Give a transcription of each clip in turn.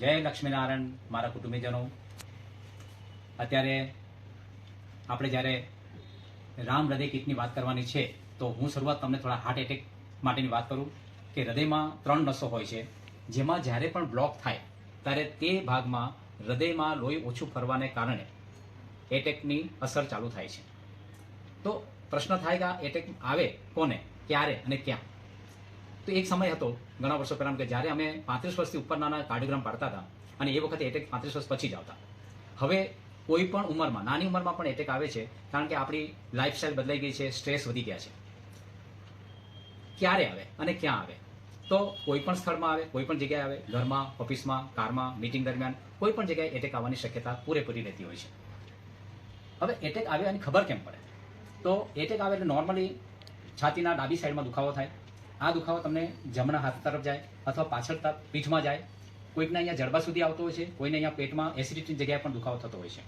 જય લક્ષ્મીનારાયણ, મારા કુટુંબીજનો. અત્યારે આપણે જ્યારે રામ હૃદય કીટની વાત કરવાની છે, તો હું શરૂઆત તમને થોડા હાર્ટ એટેક માટેની વાત કરું કે હૃદયમાં ત્રણ નસો હોય છે, જેમાં જ્યારે પણ બ્લોક થાય, ત્યારે તે ભાગમાં હૃદયમાં લોહી ઓછું ફરવાને કારણે એટેકની અસર ચાલુ થાય છે. તો પ્રશ્ન થાય કે આ એટેક આવે કોને, ક્યારે અને ક્યાં? તો એક સમય હતો, ઘણા વર્ષો પહેલાં કે જ્યારે અમે પાંત્રીસ વર્ષથી ઉપરના કાર્ડિયોગ્રામ પાડતા હતા, અને એ વખતે એટેક પાંત્રીસ વર્ષ પછી જ આવતા. હવે કોઈ પણ ઉંમરમાં, નાની ઉંમરમાં પણ એટેક આવે છે, કારણ કે આપણી લાઈફસ્ટાઈલ બદલાઈ ગઈ છે, સ્ટ્રેસ વધી ગયા છે. ક્યારે આવે અને ક્યાં આવે? તો કોઈ પણ સ્થળમાં આવે, કોઈ પણ જગ્યાએ આવે, ઘરમાં, ઓફિસમાં, કારમાં, મીટિંગ દરમિયાન, કોઈ પણ જગ્યાએ એટેક આવવાની શક્યતા પૂરેપૂરી રહેતી હોય છે. હવે એટેક આવે અને ખબર કેમ પડે? તો એટેક આવે એટલે નોર્મલી છાતીના ડાબી સાઈડમાં દુખાવો થાય આ દુખાવો તમને જમણા હાથ તરફ જાય અથવા પાછળ તરફ પીઠમાં જાય. કોઈકને અહીંયા જડબા સુધી આવતો હોય છે, કોઈને અહીંયા પેટમાં એસિડિટીની જગ્યાએ પણ દુખાવો થતો હોય છે.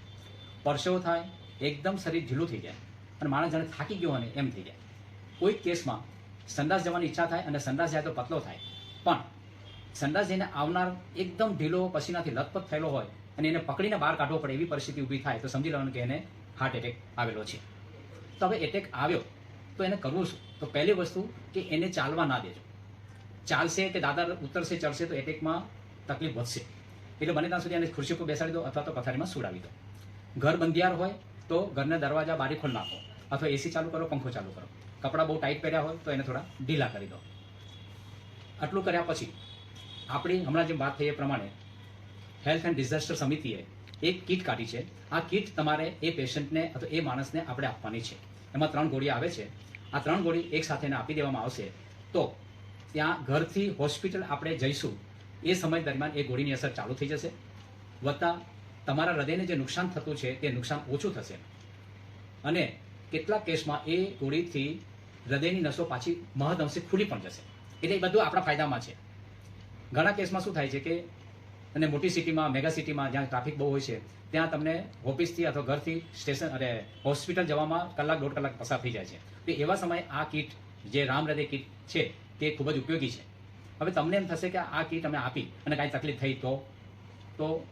પરસેવો થાય, એકદમ શરીર ઢીલું થઈ જાય અને માણસ જાણે થાકી ગયો હોય એમ થઈ જાય. કોઈક કેસમાં સંડાસ જવાની ઈચ્છા થાય અને સંડાસ જાય તો પતલો થાય. પણ સંડાસ જઈને આવનાર એકદમ ઢીલો, પસીનાથી લથપથ થયેલો હોય અને એને પકડીને બહાર કાઢવો પડે એવી પરિસ્થિતિ ઊભી થાય તો સમજી લેવાનું કે એને હાર્ટ એટેક આવેલો છે. તો હવે એટેક આવ્યો. તો એને કરવું શું? તો પહેલી વસ્તુ કે એને ચાલવા ના દેજો. ચાલશે કે દાદા ઉતરશે, ચડશે તો એટેકમાં તકલીફ વધશે. એટલે બને ત્યાં સુધી એને ખુરશી પર બેસાડી દો અથવા તો પથારીમાં સુડાવી દો. ઘર બંધિયાર હોય તો ઘરના દરવાજા બારી ખોલ નાખો અથવા એસી ચાલુ કરો, પંખો ચાલુ કરો. કપડાં બહુ ટાઈટ પહેર્યા હોય તો એને થોડા ઢીલા કરી દો. આટલું કર્યા પછી આપણી હમણાં જે વાત થઈ એ પ્રમાણે હેલ્થ એન્ડ ડિઝાસ્ટર સમિતિએ એક કીટ કાઢી છે. આ કીટ તમારે એ પેશન્ટને અથવા એ માણસને આપણે આપવાની છે. એમાં ત્રણ ગોળી આવે છે. આ ત્રણ ગોળી એક સાથેને આપી દેવામાં આવશે. તો ત્યાં ઘરથી હોસ્પિટલ આપણે જઈશું, એ સમય દરમિયાન એ ગોળીની અસર ચાલુ થઈ જશે. વત્તા તમારા હૃદયને જે નુકસાન થતું છે, તે નુકસાન ઓછું થશે. અને કેટલાક કેસમાં એ ગોળીથી હૃદયની નસો પાછી મહદઅંશે ખુલી પણ જશે. એટલે એ બધું આપણા ફાયદામાં છે. ઘણા કેસમાં શું થાય છે કે અને મોટી સિટીમાં, મેગા સિટીમાં જ્યાં ટ્રાફિક બહુ હોય છે, ત્યાં તમને ઓફિસથી અથવા ઘરથી સ્ટેશન અને હોસ્પિટલ જવામાં કલાક દોઢ કલાક પસાર થઈ જાય છે. તો એવા સમયે આ કીટ, જે રામ હૃદય કીટ છે, તે ખૂબ જ ઉપયોગી છે. હવે તમને એમ થશે કે આ કીટ અમે આપી અને કાંઈ તકલીફ થઈ તો? તો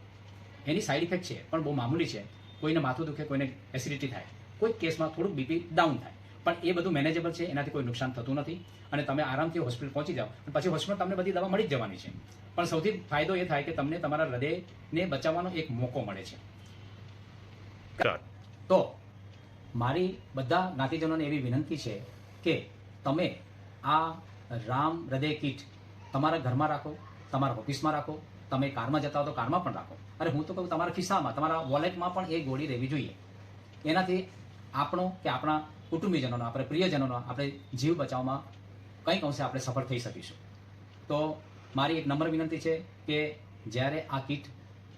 એની સાઈડ ઇફેક્ટ છે, પણ બહુ મામૂલી છે. કોઈને માથું દુખે, કોઈને એસિડિટી થાય. કોઈ કેસમાં થોડુંક બીપી ડાઉન થાય. પણ એ બધું મેનેજેબલ છે એનાથી કોઈ નુકસાન થતું નથી. અને તમે આરામથી હોસ્પિટલ પહોંચી જાઓ. પછી હોસ્પિટલ તમને બધી દવા મળી જ જવાની છે. પણ સૌથી ફાયદો એ થાય કે તમને તમારા હૃદયને બચાવવાનો એક મોકો મળે છે. તો મારી બધા જ્ઞાતિજનોને એવી વિનંતી છે કે તમે આ રામ હૃદય કીટ તમારા ઘરમાં રાખો તમારા ઓફિસમાં રાખો તમે કારમાં જતા હો તો કારમાં પણ રાખો. અરે હું તો કહું તમારા ખિસ્સામાં તમારા વોલેટમાં પણ એ ગોળી રહેવી જોઈએ. એનાથી આપણો કે આપણા કુટુંબીજનોનો, આપણે પ્રિયજનોનો, આપણે જીવ બચાવવામાં કંઈક અંશે આપણે સફળ થઈ શકીશું. તો મારી એક નમ્ર વિનંતી છે કે જ્યારે આ કીટ,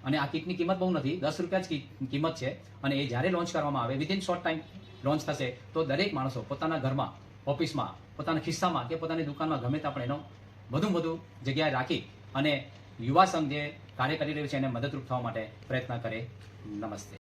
અને આ કીટની કિંમત બહુ નથી, દસ રૂપિયા જ કિંમત છે, અને એ જ્યારે લોન્ચ કરવામાં આવે વિધિન શોર્ટ ટાઈમ લોન્ચ થશે, તો દરેક માણસો પોતાના ઘરમાં, ઓફિસમાં, પોતાના ખિસ્સામાં કે પોતાની દુકાનમાં ગમે ત્યાં પણ એનો વધુ વધુ જગ્યાએ રાખી અને યુવા સંઘ જે કાર્ય કરી રહ્યું છે, એને મદદરૂપ થવા માટે પ્રયત્ન કરે. નમસ્તે.